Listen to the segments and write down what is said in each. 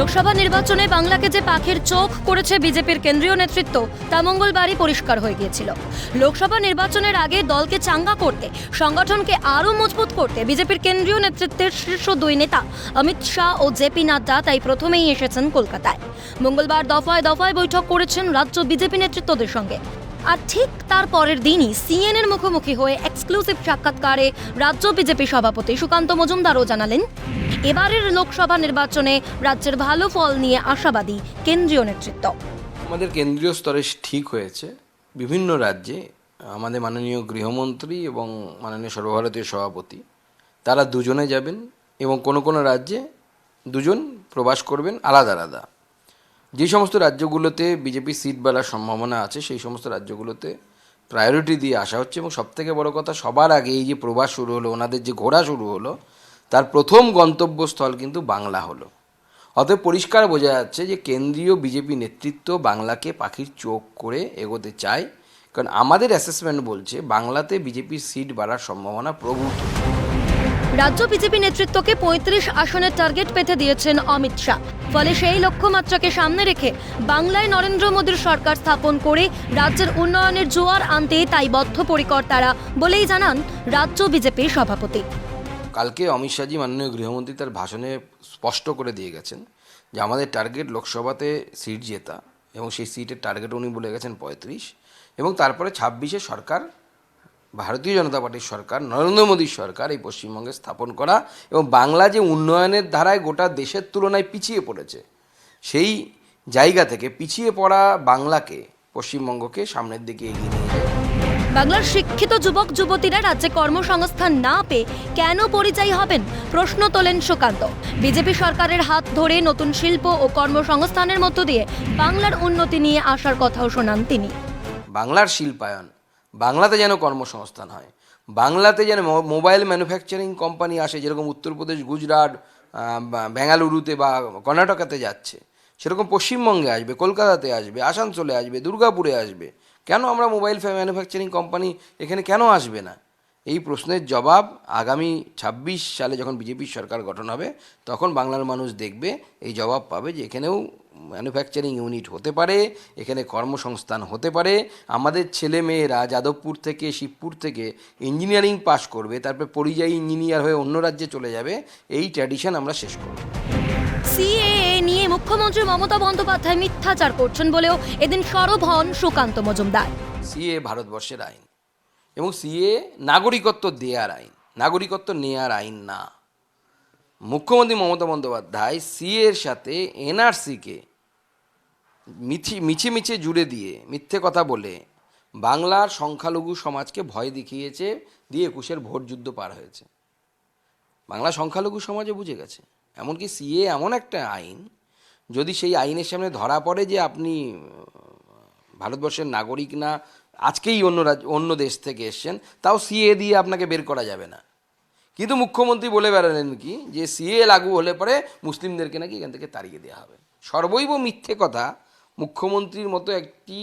লোকসভা নির্বাচনে বাংলাকে যে পাখির চোখ করেছে বিজেপির কেন্দ্রীয় নেতৃত্ব, তা মঙ্গলবারই পরিষ্কার হয়ে গিয়েছিল। লোকসভা নির্বাচনের আগে দলকে চাঙ্গা করতে, সংগঠনকে আরও মজবুত করতে বিজেপির কেন্দ্রীয় নেতৃত্বের শীর্ষ দুই নেতা অমিত শাহ ও জেপি নাড্ডা তাই প্রথমেই এসেছেন কলকাতায়। মঙ্গলবার দফায় দফায় বৈঠক করেছেন রাজ্য বিজেপি নেতৃত্বদের সঙ্গে। আর ঠিক তার পরের দিনই সিএনএর মুখোমুখি হয়ে এক্সক্লুসিভ সাক্ষাৎকারে রাজ্য বিজেপি সভাপতি সুকান্ত মজুমদারও জানালেন এবারের লোকসভা নির্বাচনে রাজ্যের ভালো ফল নিয়ে আশাবাদী কেন্দ্রীয় নেতৃত্ব। আমাদের কেন্দ্রীয় স্তরে ঠিক হয়েছে। বিভিন্ন রাজ্যে আমাদের মাননীয় গৃহমন্ত্রী এবং মাননীয় সর্বভারতীয় সভাপতি, তারা দুজনে যাবেন এবং কোনো কোনো রাজ্যে দুজন প্রবাস করবেন আলাদা আলাদা। যে সমস্ত রাজ্যগুলোতে বিজেপি সিট বাড়ার সম্ভাবনা আছে, সেই সমস্ত রাজ্যগুলোতে প্রায়োরিটি দিয়ে আসা হচ্ছে এবং সবথেকে বড় কথা, সবার আগে এই যে প্রবাস শুরু হলো, ওনাদের যে ঘোরা শুরু হলো তার প্রথম গন্তব্যস্থল কিন্তু বাংলা হলো। অতএব পরিষ্কার বোঝা যাচ্ছে যে কেন্দ্রীয় বিজেপি নেতৃত্ব বাংলাকে পাখির চোখ করে এগোতে চায়, কারণ আমাদের অ্যাসেসমেন্ট বলছে বাংলাতে বিজেপির সিট বাড়ার সম্ভাবনা প্রভূত রাজ্য বিজেপি নেতৃত্বকে পঁয়ত্রিশ আসনের টার্গেট পেতে দিয়েছেন অমিত শাহ। ফলে সেই লক্ষ্যমাত্রাকে সামনে রেখে বাংলায় নরেন্দ্র মোদীর সরকার স্থাপন করে রাজ্যের উন্নয়নের জোয়ার আনতে তাই বদ্ধপরিকর তারা বলেই জানান রাজ্য বিজেপির সভাপতি। কালকে অমিত শাহজি মাননীয় গৃহমন্ত্রী তার ভাষণে স্পষ্ট করে দিয়ে গেছেন যে আমাদের টার্গেট লোকসভাতে সিট জেতা এবং সেই সিটের টার্গেট উনি বলে গেছেন পঁয়ত্রিশ এবং তারপরে ছাব্বিশে সরকার, ভারতীয় জনতা পার্টির সরকার, নরেন্দ্র মোদীর সরকার এই পশ্চিমবঙ্গে স্থাপন করা এবং বাংলা যে উন্নয়নের ধারায় গোটা দেশের তুলনায় পিছিয়ে পড়েছে, সেই জায়গা থেকে পিছিয়ে পড়া বাংলাকে পশ্চিমবঙ্গকে সামনের দিকে এগিয়ে নিয়ে যায় বাংলার শিক্ষিত যুবক, যুবতীরা রাজ্যে কর্মসংস্থান না পেয়ে কেন পরিযায়ী হবেন? প্রশ্ন তোলেন সুকান্ত। বিজেপি সরকারের হাত ধরে নতুন শিল্প ও কর্মসংস্থানের মধ্য দিয়ে বাংলার উন্নতি নিয়ে আসার কথাও শোনান তিনি। বাংলার শিল্পায়ন, বাংলাতে যেন কর্মসংস্থান হয়, বাংলাতে যেন মোবাইল ম্যানুফ্যাকচারিং কোম্পানি আসে, যেরকম উত্তরপ্রদেশ, গুজরাট বেঙ্গালুরুতে বা কর্ণাটকাতে যাচ্ছে, সেরকম পশ্চিমবঙ্গে আসবে, কলকাতাতে আসবে, আসানসোলে আসবে, দুর্গাপুরে আসবে কেন আমরা মোবাইল ম্যানুফ্যাকচারিং কোম্পানি এখানে কেন আসবে না? এই প্রশ্নের জবাব আগামী ছাব্বিশ সালে যখন বিজেপির সরকার গঠন হবে, তখন বাংলার মানুষ দেখবে, এই জবাব পাবে যে এখানেও ম্যানুফ্যাকচারিং ইউনিট হতে পারে, এখানে কর্মসংস্থান হতে পারে। আমাদের ছেলে মেয়েরা যাদবপুর থেকে, শিবপুর থেকে ইঞ্জিনিয়ারিং পাশ করবে, তারপর পরিযায়ী ইঞ্জিনিয়ার হয়ে অন্য রাজ্যে চলে যাবে, এই ট্র্যাডিশন আমরা শেষ করব। মুখ্যমন্ত্রী মমতা বন্দ্যোপাধ্যায় মিথ্যাচার করছেন বলেও এদিন সরব হন সুকান্ত মজুমদার। সিএ ভারতবর্ষের আইন এবং সিএ নাগরিকত্ব দেয়ার আইন। নাগরিকত্ব নেয়ার আইন না। মুখ্যমন্ত্রী মমতা বন্দ্যোপাধ্যায় সিএর সাথে এনআরসিকে মিছি মিছে মিছে জুড়ে দিয়ে মিথ্যে কথা বলে বাংলার সংখ্যালঘু সমাজকে ভয় দেখিয়েছে, দিয়ে একুশের ভোট যুদ্ধ পার হয়েছে। বাংলা সংখ্যালঘু সমাজে বুঝে গেছে। এমনকি সিএ এমন একটা আইন যদি সেই আইনের সামনে ধরা পড়ে যে আপনি ভারতবর্ষের নাগরিক না, আজকেই অন্য রাজ্য, অন্য দেশ থেকে এসছেন, তাও সিএ দিয়ে আপনাকে বের করা যাবে না। কিন্তু মুখ্যমন্ত্রী বলে বেড়ালেন কি, যে সিএ লাগু হলে পরে মুসলিমদেরকে নাকি এখান থেকে তাড়িয়ে দেওয়া হবে। সর্বৈব মিথ্যে কথা, মুখ্যমন্ত্রীর মতো একটি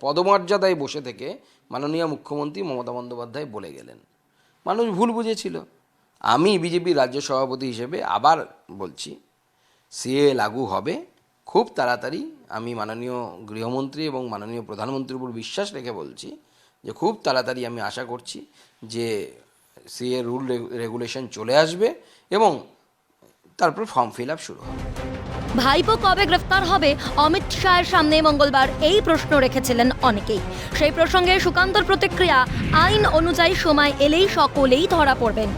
পদমর্যাদায় বসে থেকে মাননীয় মুখ্যমন্ত্রী মমতা বন্দ্যোপাধ্যায় বলে গেলেন। মানুষ ভুল বুঝেছিল। আমি বিজেপির রাজ্য সভাপতি হিসেবে আবার বলছি সিএ লাগু হবে। খুব তাড়াতাড়ি আমি মাননীয় গৃহমন্ত্রী এবং মাননীয় প্রধানমন্ত্রীর উপর বিশ্বাস রেখে বলছি যে খুব তাড়াতাড়ি আমি আশা করছি যে সিএ রুল রেগুলেশন চলে আসবে এবং তারপর ফর্ম ফিল আপ শুরু হবে। ভাইপো কবে গ্রেফতার হবে? অমিত শাহের সামনে মঙ্গলবার এই প্রশ্ন রেখেছিলেন অনেকেই। সেই প্রসঙ্গে সুকান্তর প্রতিক্রিয়া আইন অনুযায়ী সময় এলেই সকলেই ধরা পড়বেন।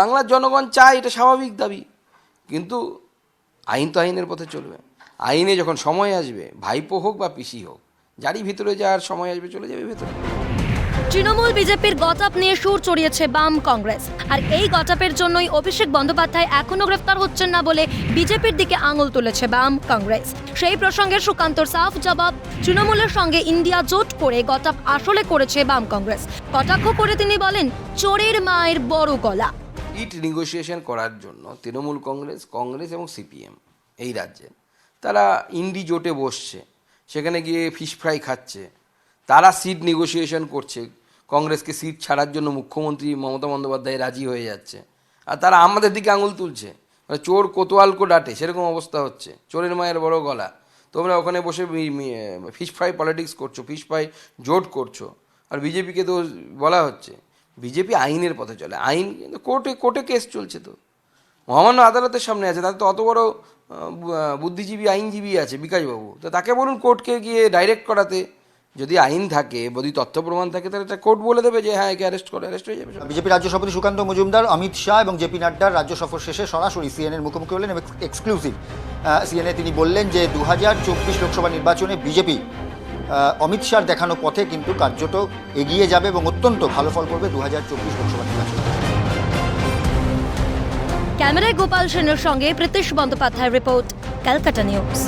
বাংলার জনগণ চায় এটা স্বাভাবিক দাবি। কিন্তু আইন তো আইনের পথে চলবে। আইনে যখন সময় আসবে, ভাইপো হোক বা পিসি হোক, যারই ভিতরে যাওয়ার সময় আসবে, চলে যাবে ভেতরে। তৃণমূল বিজেপির গতাপ নিয়ে সুর চড়িয়েছে বাম কংগ্রেস। আর এই গতাপের জন্যই অভিষেক বন্দ্যোপাধ্যায় এখনও গ্রেফতার হচ্ছেন না বলে বিজেপির দিকে আঙুল তুলেছে বাম কংগ্রেস। সেই প্রসঙ্গে সুকান্তর সাফ জবাব, তৃণমূলের সঙ্গে ইন্ডিয়া জোট করে গতাপ আসলে করেছে বাম কংগ্রেস। কটাক্ষ করে তিনি বলেন, চোরের মায়ের বড় গলা। ইট নেগোসিয়েশন করার জন্য তৃণমূল কংগ্রেস কংগ্রেস এবং সিপিএম এই রাজ্যে। তারা ইন্ডি জোটে বসছে, সেখানে গিয়ে ফিশ ফ্রাই খাচ্ছে। তারা সিট নেগোসিয়েশন করছে, কংগ্রেসকে সিট ছাড়ার জন্য মুখ্যমন্ত্রী মমতা বন্দ্যোপাধ্যায় রাজি হয়ে যাচ্ছে। আর তারা আমাদের দিকে আঙুল তুলছে মানে চোর কোতোয়ালকো ডাটে, সেরকম অবস্থা হচ্ছে, চোরের মায়ের বড় গলা। তোমরা ওখানে বসে ফিশ ফ্রাই পলিটিক্স করছ ফিশ ফ্রাই জোট করছ, আর বিজেপিকে তো বলা হচ্ছে। বিজেপি আইনের পথে চলে। আইন কিন্তু কোর্টে কোর্টে কেস চলছে তো। মহামান্য আদালতের সামনে আছে, তাতে তো অত বড় বুদ্ধিজীবী, আইনজীবী আছে বিকাশবাবু। তো তাকে বলুন কোর্টকে গিয়ে ডাইরেক্ট করাতে। যদি আইন থাকে, যদি তথ্য প্রমাণ থাকে, তাহলে কোর্ট বলে দেবে যে হ্যাঁ একে অ্যারেস্ট করে অ্যারেস্ট হয়ে যাবে বিজেপি রাজ্য সভাপতি সুকান্ত মজুমদার, অমিত শাহ এবং জেপি নাড্ডার রাজ্য সফর শেষে সরাসরি সিএনএর মুখোমুখি হলেন এবং এক্সক্লুসিভ সিএনএ তিনি বললেন যে দু হাজার চব্বিশ লোকসভা নির্বাচনে বিজেপি অমিত শাহর দেখানো পথে কিন্তু কার্যত এগিয়ে যাবে এবং অত্যন্ত ভালো ফল করবে দু হাজার চব্বিশ লোকসভা নির্বাচন। ক্যামেরায় গোপাল সেনের সঙ্গে প্রীতিশ বন্দ্যোপাধ্যায়ের রিপোর্ট, ক্যালকাটা নিউজ।